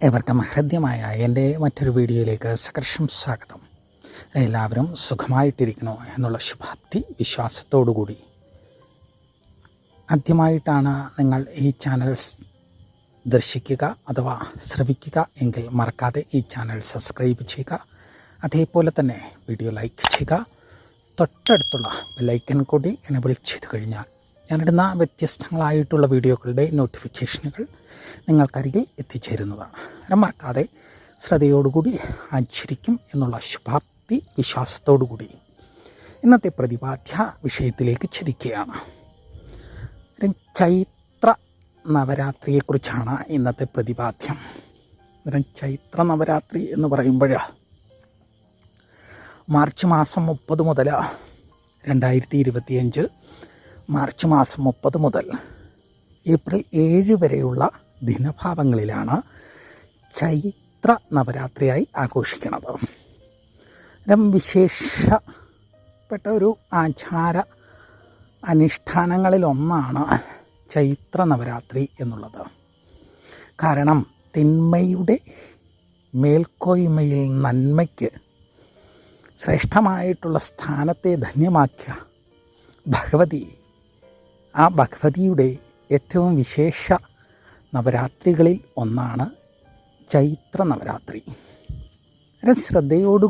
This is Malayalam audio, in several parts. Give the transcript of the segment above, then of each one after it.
ഏവർക്കും ഹൃദ്യമായ എന്റെ മറ്റൊരു വീഡിയോയിലേക്ക് സകർഷം സ്വാഗതം. എല്ലാവരും സുഖമായിട്ടിരിക്കണോ എന്നുള്ള ശുഭാപ്തി വിശ്വാസത്തോടുകൂടി. ആദ്യമായിട്ടാണ് നിങ്ങൾ ഈ ചാനൽ ദർശിക്കുക അഥവാ ശ്രവിക്കുക എങ്കിൽ മറക്കാതെ ഈ ചാനൽ സബ്സ്ക്രൈബ് ചെയ്യുക. അതേപോലെ തന്നെ വീഡിയോ ലൈക്ക് ചെയ്യുക. തൊട്ടടുത്തുള്ള ബെല്ലൈക്കൻ കൂടി എനബിൾ ചെയ്ത് കഴിഞ്ഞാൽ ഞാനിടുന്ന വ്യത്യസ്തങ്ങളായിട്ടുള്ള വീഡിയോകളുടെ നോട്ടിഫിക്കേഷനുകൾ നിങ്ങൾക്കരികിൽ എത്തിച്ചേരുന്നതാണ്. മറക്കാതെ ശ്രദ്ധയോടുകൂടി ആചരിക്കും എന്നുള്ള ശുഭാപ്തി വിശ്വാസത്തോടുകൂടി ഇന്നത്തെ പ്രതിപാദ്യ വിഷയത്തിലേക്ക് ചിരിക്കുകയാണ്. ചൈത്ര നവരാത്രിയെക്കുറിച്ചാണ് ഇന്നത്തെ പ്രതിപാദ്യം അന്നേരം ചൈത്ര നവരാത്രി എന്ന് പറയുമ്പോൾ മാർച്ച് മാസം മുപ്പത് മുതൽ രണ്ടായിരത്തി ഇരുപത്തിയഞ്ച് മാർച്ച് മാസം മുപ്പത് മുതൽ ഏപ്രിൽ ഏഴ് വരെയുള്ള ദിനഭാവങ്ങളിലാണ് ചൈത്ര നവരാത്രിയായി ആഘോഷിക്കുന്നത്. വിശേഷപ്പെട്ട ഒരു ആചാര അനുഷ്ഠാനങ്ങളിലൊന്നാണ് ചൈത്ര നവരാത്രി എന്നുള്ളത്. കാരണം തിന്മയുടെ മേൽക്കോയ്മയിൽ നന്മയ്ക്ക് ശ്രേഷ്ഠമായിട്ടുള്ള സ്ഥാനത്തെ ധന്യമാക്കിയ ഭഗവതി ആ ഭഗവതിയുടെ ഏറ്റവും വിശേഷ നവരാത്രികളിൽ ഒന്നാണ് ചൈത്ര നവരാത്രി. ശ്രദ്ധയോടു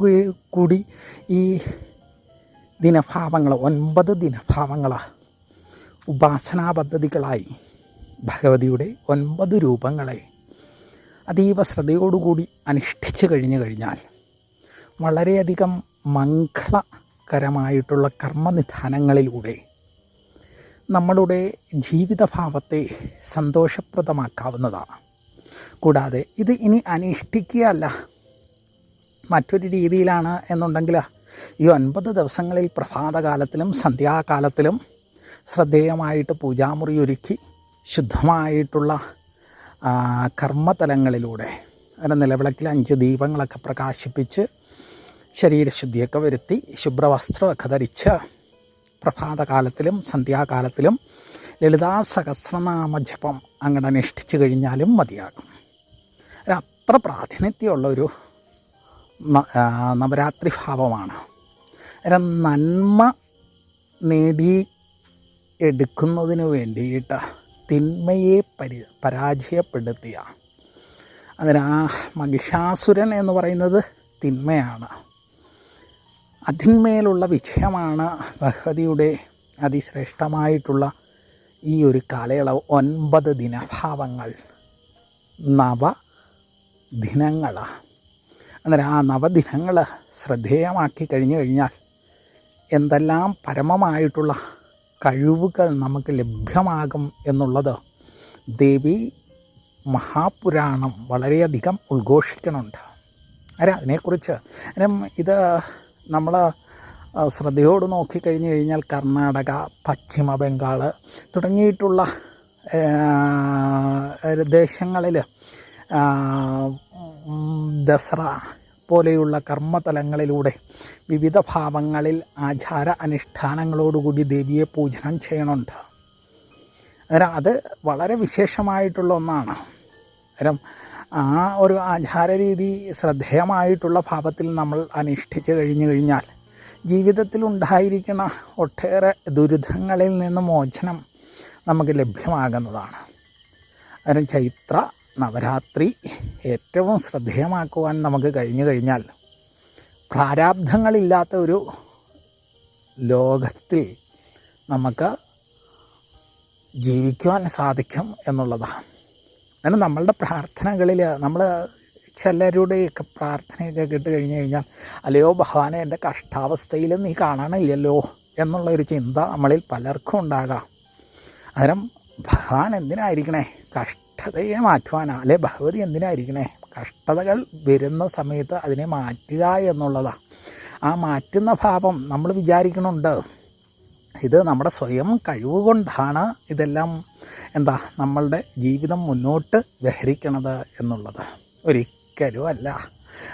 കൂടി ഈ ദിനഭാവങ്ങൾ ഒൻപത് ദിനഭാവങ്ങൾ ഉപാസനാ പദ്ധതികളായി ഭഗവതിയുടെ ഒൻപത് രൂപങ്ങളെ അതീവ ശ്രദ്ധയോടുകൂടി അനുഷ്ഠിച്ചു കഴിഞ്ഞു കഴിഞ്ഞാൽ വളരെയധികം മംഗളകരമായിട്ടുള്ള കർമ്മനിധാനങ്ങളിലൂടെ നമ്മളുടെ ജീവിതഭാവത്തെ സന്തോഷപ്രദമാക്കാവുന്നതാണ്. കൂടാതെ ഇത് ഇനി അനുഷ്ഠിക്കുകയല്ല മറ്റൊരു രീതിയിലാണ് എന്നുണ്ടെങ്കിൽ ഈ ഒൻപത് ദിവസങ്ങളിൽ പ്രഭാതകാലത്തിലും സന്ധ്യാകാലത്തിലും ശ്രദ്ധേയമായിട്ട് പൂജാമുറി ഒരുക്കി ശുദ്ധമായിട്ടുള്ള കർമ്മതലങ്ങളിലൂടെ അങ്ങനെ നിലവിളക്കിൽ അഞ്ച് ദീപങ്ങളൊക്കെ പ്രകാശിപ്പിച്ച് ശരീരശുദ്ധിയൊക്കെ വരുത്തി ശുഭ്രവസ്ത്രമൊക്കെ ധരിച്ച് പ്രഭാതകാലത്തിലും സന്ധ്യാകാലത്തിലും ലളിതാ സഹസ്രനാമ ജപം അങ്ങനെ അനുഷ്ഠിച്ചു കഴിഞ്ഞാലും മതിയാകും. അത്ര പ്രാതിനിധ്യമുള്ള ഒരു നവരാത്രി ഭാവമാണ്. നന്മ നേടി എടുക്കുന്നതിന് വേണ്ടിയിട്ട് തിന്മയെ പരി പരാജയപ്പെടുത്തിയ. അതിന് മഹിഷാസുരൻ എന്ന് പറയുന്നത് തിന്മയാണ്. അതിന്മേലുള്ള വിജയമാണ് ഭഗവതിയുടെ അതിശ്രേഷ്ഠമായിട്ടുള്ള ഈ ഒരു കാലയളവ്. ഒൻപത് ദിനഭാവങ്ങൾ നവ ദിനങ്ങളാണ് അന്നേരം ആ നവദിനങ്ങൾ ശ്രദ്ധേയമാക്കി കഴിഞ്ഞു കഴിഞ്ഞാൽ എന്തെല്ലാം പരമമായിട്ടുള്ള കഴിവുകൾ നമുക്ക് ലഭ്യമാകും എന്നുള്ളത് ദേവി മഹാപുരാണം വളരെയധികം ഉദ്ഘോഷിക്കുന്നുണ്ട്. അരെ അതിനെക്കുറിച്ച് ഇത് നമ്മൾ ശ്രദ്ധയോട് നോക്കിക്കഴിഞ്ഞ് കഴിഞ്ഞാൽ കർണാടക പശ്ചിമ ബംഗാൾ തുടങ്ങിയിട്ടുള്ള ദേശങ്ങളിൽ ദസറ പോലെയുള്ള കർമ്മതലങ്ങളിലൂടെ വിവിധ ഭാവങ്ങളിൽ ആചാര അനുഷ്ഠാനങ്ങളോടുകൂടി ദേവിയെ പൂജനം ചെയ്യണമുണ്ട് അത് വളരെ വിശേഷമായിട്ടുള്ള ഒന്നാണ്. ആ ഒരു ആചാര രീതി ശ്രദ്ധേയമായിട്ടുള്ള ഭാവത്തിൽ നമ്മൾ അനുഷ്ഠിച്ചു കഴിഞ്ഞു കഴിഞ്ഞാൽ ജീവിതത്തിൽ ഉണ്ടായിരിക്കുന്ന ഒട്ടേറെ ദുരിതങ്ങളിൽ നിന്ന് മോചനം നമുക്ക് ലഭ്യമാകുന്നതാണ്. അതിന് ചൈത്ര നവരാത്രി ഏറ്റവും ശ്രദ്ധേയമാക്കുവാൻ നമുക്ക് കഴിഞ്ഞു കഴിഞ്ഞാൽ പ്രാരാബ്ധങ്ങളില്ലാത്ത ഒരു ലോകത്തിൽ നമുക്ക് ജീവിക്കുവാൻ സാധിക്കും എന്നുള്ളതാണ്. അങ്ങനെ നമ്മളുടെ പ്രാർത്ഥനകളിൽ നമ്മൾ ചിലരുടെയൊക്കെ പ്രാർത്ഥനയൊക്കെ കേട്ട് കഴിഞ്ഞ് കഴിഞ്ഞാൽ അല്ലയോ ഭഗവാനെ എന്റെ കഷ്ടാവസ്ഥയിൽ നീ കാണാനില്ലല്ലോ എന്നുള്ള ഒരു ചിന്ത നമ്മളിൽ പലർക്കും ഉണ്ടാകാം. അന്നേരം ഭഗവാൻ എന്തിനായിരിക്കണേ? കഷ്ടതയെ മാറ്റുവാനാണ് അല്ലെ ഭഗവതി എന്തിനായിരിക്കണേ? കഷ്ടതകൾ വരുന്ന സമയത്ത് അതിനെ മാറ്റുക എന്നുള്ളതാണ് ആ മാറ്റുന്ന ഭാവം നമ്മൾ വിചാരിക്കണുണ്ട് ഇത് നമ്മുടെ സ്വയം കഴിവ് കൊണ്ടാണ് ഇതെല്ലാം എന്താ നമ്മളുടെ ജീവിതം മുന്നോട്ട് വിഹരിക്കണത് എന്നുള്ളത്. ഒരിക്കലും അല്ല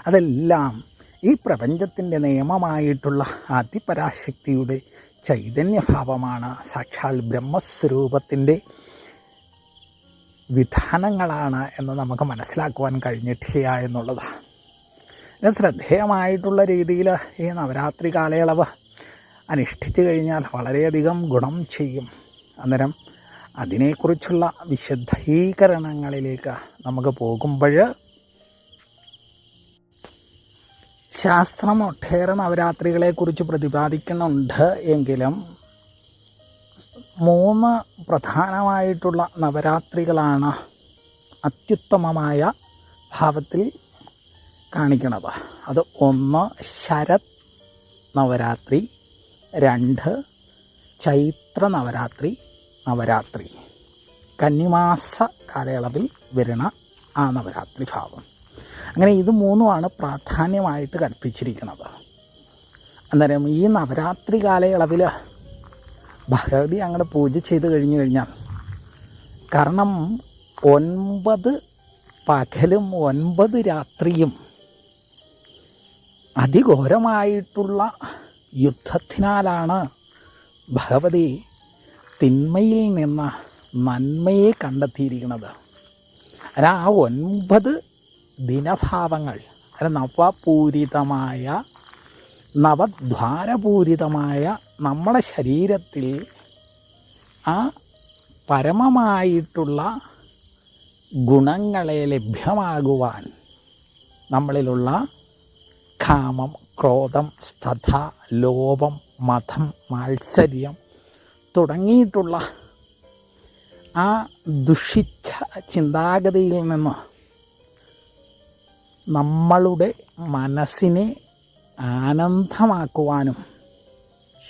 അതെല്ലാം ഈ പ്രപഞ്ചത്തിന്റെ നിയമമായിട്ടുള്ള അതിപരാശക്തിയുടെ ചൈതന്യഭാവമാണ്. സാക്ഷാൽ ബ്രഹ്മസ്വരൂപത്തിന്റെ വിധാനങ്ങളാണ് എന്ന് നമുക്ക് മനസ്സിലാക്കുവാൻ കഴിഞ്ഞിട്ടില്ല എന്നുള്ളതാണ് ഞാൻ ശ്രദ്ധേയമായിട്ടുള്ള രീതിയിൽ ഈ നവരാത്രി കാലയളവ് അനുഷ്ഠിച്ചു കഴിഞ്ഞാൽ വളരെയധികം ഗുണം ചെയ്യും. അന്നേരം അതിനെക്കുറിച്ചുള്ള വിശദീകരണങ്ങളിലേക്ക് നമുക്ക് പോകുമ്പോൾ ശാസ്ത്രം ഒട്ടേറെ നവരാത്രികളെക്കുറിച്ച് പ്രതിപാദിക്കുന്നുണ്ട്. എങ്കിലും മൂന്ന് പ്രധാനമായിട്ടുള്ള നവരാത്രികളാണ് അത്യുത്തമമായ ഭാവത്തിൽ കാണിക്കുന്നത്. അത് ഒന്ന് ശരത് നവരാത്രി രണ്ട് ചൈത്ര നവരാത്രി നവരാത്രി. കന്നിമാസ കാലയളവിൽ വരുന്ന ആ നവരാത്രി ഭാവം. അങ്ങനെ ഇത് മൂന്നുമാണ് പ്രാധാന്യമായിട്ട് കൽപ്പിച്ചിരിക്കുന്നത്. അന്നേരം ഈ നവരാത്രി കാലയളവിൽ ഭഗവതി അങ്ങോട്ട് പൂജ ചെയ്ത് കഴിഞ്ഞു കഴിഞ്ഞാൽ കാരണം ഒൻപത് പകലും ഒൻപത് രാത്രിയും അതിഘോരമായിട്ടുള്ള യുദ്ധത്തിനാലാണ് ഭഗവതി തിന്മയിൽ നിന്ന് നന്മയെ കണ്ടെത്തിയിരിക്കുന്നത്. അല്ല ആ ഒൻപത് ദിനഭാവങ്ങൾ. അല്ല നവപൂരിതമായ നവദ്വാരപൂരിതമായ നമ്മുടെ ശരീരത്തിൽ ആ പരമമായിട്ടുള്ള ഗുണങ്ങളെ ലഭ്യമാകുവാൻ നമ്മളിലുള്ള കാമം ക്രോധം സ്ഥത ലോപം മതം മാത്സര്യം തുടങ്ങിയിട്ടുള്ള ആ ദുഷിച്ച ചിന്താഗതിയിൽ നിന്ന് നമ്മളുടെ മനസ്സിനെ ആനന്ദമാക്കുവാനും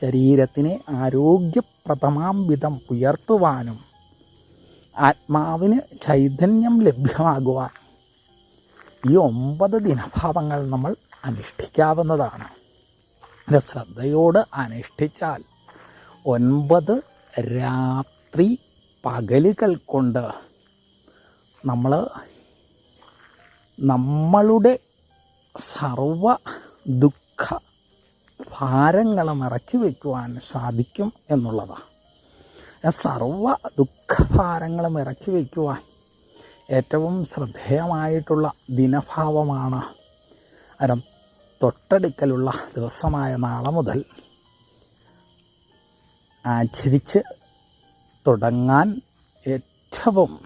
ശരീരത്തിനെ ആരോഗ്യപ്രദമാം വിധം ഉയർത്തുവാനും ആത്മാവിന് ചൈതന്യം ലഭ്യമാകുവാൻ ഈ ഒമ്പത് ദിനഭാവങ്ങൾ നമ്മൾ അനുഷ്ഠിക്കാവുന്നതാണ്. ശ്രദ്ധയോട് അനുഷ്ഠിച്ചാൽ ഒൻപത് രാത്രി പകലുകൾ കൊണ്ട് നമ്മൾ നമ്മളുടെ സർവ ദുഃഖ ഭാരങ്ങളും മറക്കി വയ്ക്കുവാൻ സാധിക്കും എന്നുള്ളതാണ് സർവ ദുഃഖഭാരങ്ങളും മറക്കി വയ്ക്കുവാൻ ഏറ്റവും ശ്രദ്ധേയമായിട്ടുള്ള ദിനഭാവമാണ്. അരം തൊട്ടടുക്കലുള്ള ദിവസമായ നാളെ മുതൽ ആചരിച്ച് തുടങ്ങാൻ ഏറ്റവും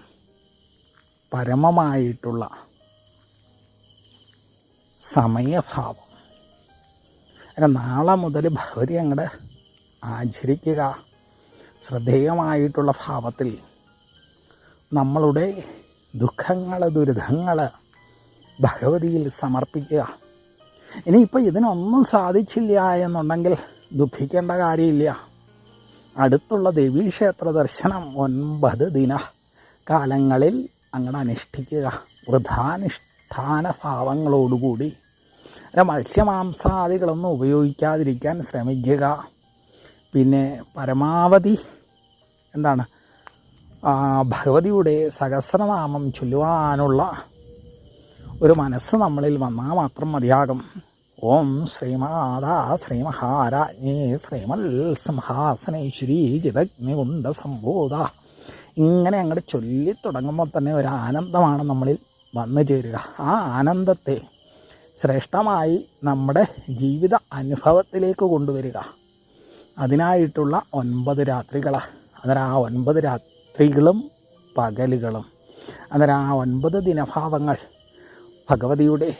പരമമായിട്ടുള്ള സമയഭാവം. അങ്ങനെ നാളെ മുതൽ ഭഗവതി അങ്ങോട്ട് ആചരിക്കുക. ശ്രദ്ധേയമായിട്ടുള്ള ഭാവത്തിൽ നമ്മളുടെ ദുഃഖങ്ങൾ ദുരിതങ്ങൾ ഭഗവതിയിൽ സമർപ്പിക്കുക. ഇനിയിപ്പോൾ ഇതിനൊന്നും സാധിച്ചില്ല എന്നുണ്ടെങ്കിൽ ദുഃഖിക്കേണ്ട കാര്യമില്ല. അടുത്തുള്ള ദേവീക്ഷേത്ര ദർശനം ഒൻപത് ദിന കാലങ്ങളിൽ അങ്ങനെ അനുഷ്ഠിക്കുക. വൃഥാനുഷ്ഠാന ഭാവങ്ങളോടുകൂടി മത്സ്യമാംസാദികളൊന്നും ഉപയോഗിക്കാതിരിക്കാൻ ശ്രമിക്കുക. പിന്നെ പരമാവധി എന്താണ്? ഭഗവതിയുടെ സഹസ്രനാമം ചൊല്ലുവാനുള്ള ഒരു മനസ്സ് നമ്മളിൽ വന്നാൽ മാത്രം മതിയാകും. ഓം ശ്രീമാതാ ശ്രീമഹാരാജ്ഞേ ശ്രീമൽ സിംഹാസനേശ്വരി ജിതഗ്നികുണ്ട സംബോധ ഇങ്ങനെ അങ്ങോട്ട് ചൊല്ലി തുടങ്ങുമ്പോൾ തന്നെ ഒരു ആനന്ദമാണ് നമ്മളിൽ വന്നു ചേരുക. ആ ആനന്ദത്തെ ശ്രേഷ്ഠമായി നമ്മുടെ ജീവിത അനുഭവത്തിലേക്ക് കൊണ്ടുവരിക. അതിനായിട്ടുള്ള ഒൻപത് രാത്രികൾ അന്നേരം ആ ഒൻപത് രാത്രികളും പകലുകളും. അന്നേരം ആ ഒൻപത് ദിനഭാവങ്ങൾ ഭഗവതിയുടെ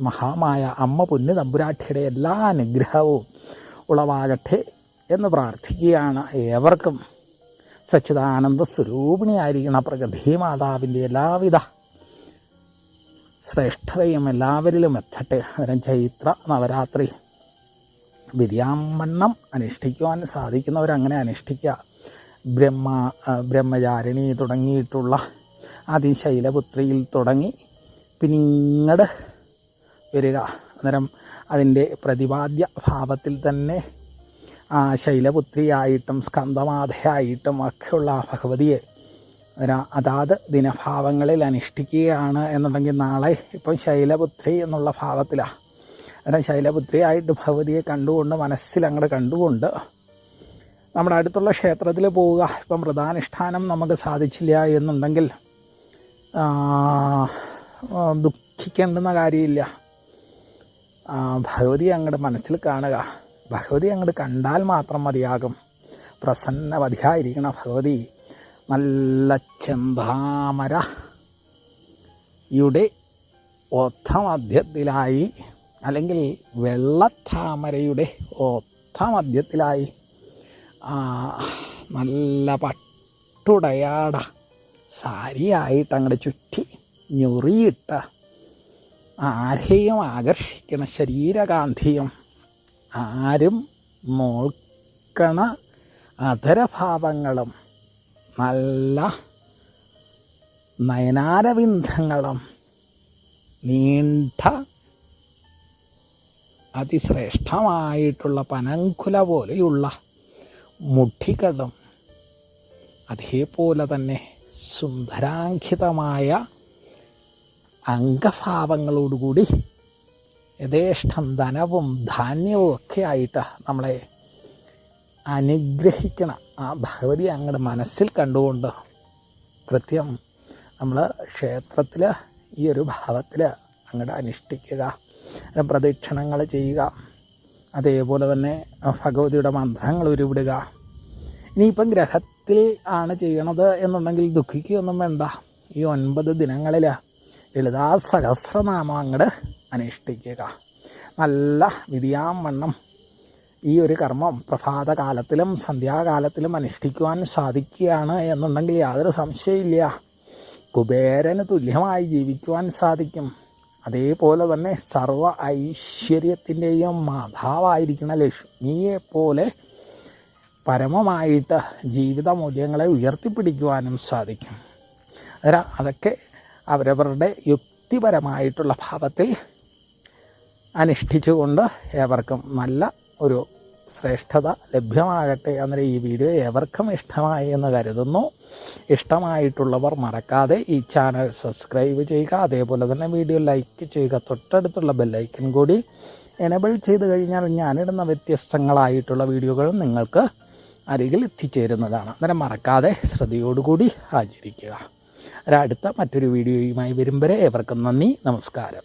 മഹാമായ അമ്മ പൊന്നു തമ്പുരാട്ടിയുടെ എല്ലാ അനുഗ്രഹവും ഉളവാകട്ടെ എന്ന് പ്രാർത്ഥിക്കുകയാണ് ഏവർക്കും. സച്ചിദാനന്ദ സ്വരൂപിണിയായിരിക്കുന്ന പ്രകൃതി മാതാവിന്റെ എല്ലാവിധ ശ്രേഷ്ഠതയും എല്ലാവരിലും എത്തട്ടെ. അന്നേരം ചൈത്ര നവരാത്രി വിദ്യാമണ്ണം അനുഷ്ഠിക്കുവാൻ സാധിക്കുന്നവരങ്ങനെ അനുഷ്ഠിക്കുക. ബ്രഹ്മ ബ്രഹ്മചാരിണി തുടങ്ങിയിട്ടുള്ള ആദ്യം ശൈലപുത്രിയിൽ തുടങ്ങി. പിന്നീട് വരിക. അന്നേരം അതിന്റെ പ്രതിപാദ്യ ഭാവത്തിൽ തന്നെ ആ ശൈലപുത്രിയായിട്ടും സ്കന്ധമാതയായിട്ടും ഒക്കെയുള്ള ആ ഭഗവതിയെ അതാത് ദിനഭാവങ്ങളിൽ അനുഷ്ഠിക്കുകയാണ് എന്നുണ്ടെങ്കിൽ നാളെ ഇപ്പം ശൈലപുത്രി എന്നുള്ള ഭാവത്തിലാണ് അങ്ങനെ ശൈലപുത്രിയായിട്ട് ഭഗവതിയെ കണ്ടുകൊണ്ട് മനസ്സിൽ അങ്ങോട്ട് കണ്ടുകൊണ്ട് നമ്മുടെ അടുത്തുള്ള ക്ഷേത്രത്തിൽ പോവുക. ഇപ്പം വ്രതാനുഷ്ഠാനം നമുക്ക് സാധിച്ചില്ല എന്നുണ്ടെങ്കിൽ ദുഃഖിക്കേണ്ടുന്ന കാര്യമില്ല. ഭഗവതി അങ്ങോട്ട് മനസ്സിൽ കാണുക. ഭഗവതി അങ്ങോട്ട് കണ്ടാൽ മാത്രം മതിയാകും. പ്രസന്നവതിയായിരിക്കണ ഭഗവതി. നല്ല ചെന്താമര യുടെ ഒത്ത മധ്യത്തിലായി അല്ലെങ്കിൽ വെള്ളത്താമരയുടെ ഒത്തമധ്യത്തിലായി നല്ല പട്ടുടയാട സാരിയായിട്ട് അങ്ങോട്ട് ചുറ്റി ഞൊറിയിട്ട ആരെയും ആകർഷിക്കണ ശരീരകാന്തിയും ആരും മോൾക്കണ അധരഭാവങ്ങളും നല്ല നയനാരവിന്ദങ്ങളും നീണ്ട അതിശ്രേഷ്ഠമായിട്ടുള്ള പനങ്കുല പോലെയുള്ള മുഠികളും അതേപോലെ തന്നെ സുന്ദരാങ്കിതമായ അംഗഭാവങ്ങളോടുകൂടി യഥേഷ്ടം ധനവും ധാന്യവും ഒക്കെ ആയിട്ട് നമ്മളെ അനുഗ്രഹിക്കണം ആ ഭഗവതി അങ്ങയുടെ മനസ്സിൽ കണ്ടുകൊണ്ട് കൃത്യം നമ്മൾ ക്ഷേത്രത്തിൽ ഈ ഒരു ഭാവത്തിൽ അങ്ങടെ അനുഷ്ഠിക്കുക പ്രദക്ഷിണങ്ങൾ ചെയ്യുക അതേപോലെ തന്നെ ഭഗവതിയുടെ മന്ത്രങ്ങൾ ഉരുവിടുക. ഇനിയിപ്പം ഗ്രഹത്തിൽ ആണ് ചെയ്യണത് എന്നുണ്ടെങ്കിൽ ദുഃഖിക്കുകയൊന്നും വേണ്ട. ഈ ഒൻപത് ദിനങ്ങളിൽ ലളിതാ സഹസ്രനാമം അനുഷ്ഠിക്കുക. നല്ല വിധിയാം വണ്ണം ഈ ഒരു കർമ്മം പ്രഭാതകാലത്തിലും സന്ധ്യാകാലത്തിലും അനുഷ്ഠിക്കുവാൻ സാധിക്കുകയാണ് എന്നുണ്ടെങ്കിൽ യാതൊരു സംശയമില്ല. കുബേരന് തുല്യമായി ജീവിക്കുവാൻ സാധിക്കും. അതേപോലെ തന്നെ സർവ ഐശ്വര്യത്തിന്റെയും മാതാവായിരിക്കുന്ന ലക്ഷ്മിയെപ്പോലെ പരമമായിട്ട് ജീവിത മൂല്യങ്ങളെ ഉയർത്തിപ്പിടിക്കുവാനും സാധിക്കും. അതാ അതൊക്കെ അവരവരുടെ യുക്തിപരമായിട്ടുള്ള ഭാവത്തിൽ അനുഷ്ഠിച്ചുകൊണ്ട് ഏവർക്കും നല്ല ഒരു ശ്രേഷ്ഠത ലഭ്യമാകട്ടെ എന്നൊരു ഈ വീഡിയോ ഏവർക്കും ഇഷ്ടമായി എന്ന് കരുതുന്നു. ഇഷ്ടമായിട്ടുള്ളവർ മറക്കാതെ ഈ ചാനൽ സബ്സ്ക്രൈബ് ചെയ്യുക. അതേപോലെ തന്നെ വീഡിയോ ലൈക്ക് ചെയ്യുക. തൊട്ടടുത്തുള്ള ബെല്ലൈക്കൻ കൂടി എനബിൾ ചെയ്ത് കഴിഞ്ഞാൽ ഞാനിടുന്ന വ്യത്യസ്തങ്ങളായിട്ടുള്ള വീഡിയോകളും നിങ്ങൾക്ക് അരികിൽ എത്തിച്ചേരുന്നതാണ്. അന്നേരം മറക്കാതെ ശ്രദ്ധയോടുകൂടി ആചരിക്കുക ഒരടുത്ത മറ്റൊരു വീഡിയോയുമായി വരും വരെ ഏവർക്കും നന്ദി നമസ്കാരം.